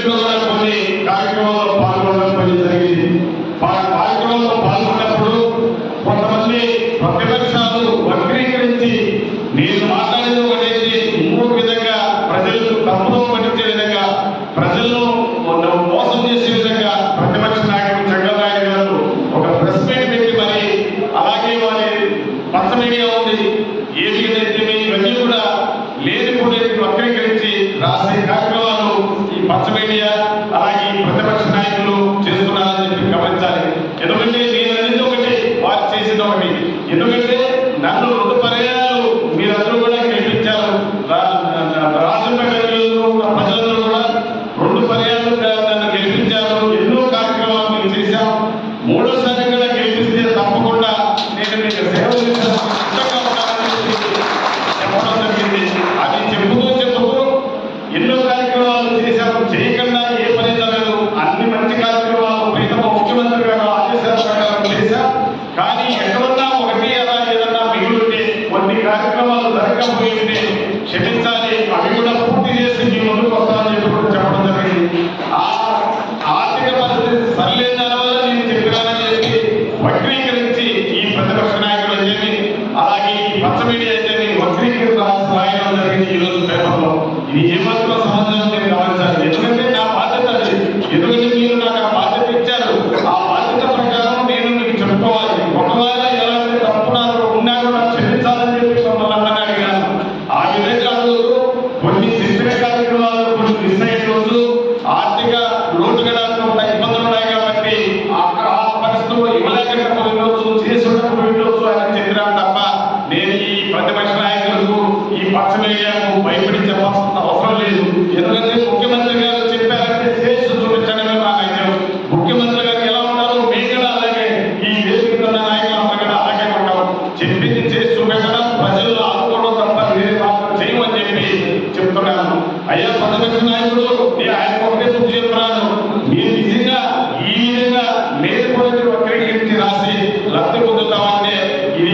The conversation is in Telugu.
విశ్వవిద్యాలయ కొన్ని కార్యక్రమాల్లో పాల్గొనడం జరిగింది. కార్యక్రమంలో పాల్గొన్నప్పుడు కొంతమంది ప్రతిపక్షాలు వక్రీకరించి నేను మాట్లాడేది అనేది ఇంకొక విధంగా ప్రజలకు తప్పుదో పట్టించే విధంగా ప్రజలను మోసం చేసే విధంగా ప్రతిపక్ష నాయకుడు చంద్రబాబు గారు ఒక ప్రెస్ మీట్ పెట్టి మరి అలాగే వారి పచ్చ మీడియా ఉంది. ఏది ఇవన్నీ కూడా లేనిపోయి వక్రీకరించి రాసే కార్యక్రమాలు పచ్చ మీడియా అలాగే ప్రతిపక్ష నాయకులు చేస్తున్నారని గమనించాలి. ఎందుకంటే నేను అనేది ఒకటి వారు చేసేది ఎందుకంటే నన్ను రెండు పర్యాలు మీరందరూ కూడా గెలిపించారు. రాజంపేట ప్రజలందరూ కూడా రెండు నన్ను గెలిపించారు. ఎన్నో కార్యక్రమాలు మేము మూడోసారి కూడా గెలిపిస్తే తప్పకుండా నేను మీకు సేవ చేశాను కార్యక్రమాలు జరగకపోయి ఉంటే క్షమించాలి. అవి కూడా పూర్తి చేసి మీ ముందుకు వస్తానని చెప్పి చెప్పడం జరిగింది. ఆ ఆర్థిక పరిస్థితి సరిలేని వల్ల నేను చెప్పినానని చెప్పి వక్రీకరించి ఈ ప్రతిపక్ష నాయకులు అని అలాగే ఈ పచ్చ మీడియా అని వక్రీకృత రాయడం జరిగింది ఈ రోజు పేపర్లో. ఇది ఏ మాత్రం సమాజం నేను గమనించాలి ఎందుకంటే నా బాధ్యత అది. ఎందుకంటే మీరు నాకు ఆ బాధ్యత ఇచ్చారు. ఆ బాధ్యత ప్రకారం నేను మీకు చెప్పుకోవాలి. ఒకవేళ ఎలాంటి తప్పుడాలు ఉన్నా కూడా క్షమించాలని కొన్ని శిక్షణ కార్యక్రమాలు కొన్ని మిస్ అయిన రోజు ఆర్థిక లోటుగడాలు ఉన్నాయి ఇబ్బందులు ఉన్నాయి కాబట్టి అక్కడ ఆ పరిస్థితుల్లో ఇవ్వలేకపోయిన రోజు చేసి ఉండకపోయిన రోజు ఆయన చెప్పినాను తప్ప నేను ఈ ప్రతిపక్ష నాయకులకు ఈ పక్ష మీడియాకు భయపడి చెప్పాల్సిన అవసరం లేదు. ఎందుకంటే ప్రతిపక్ష నాయకుడు ఆయన ఒకటే గుర్తు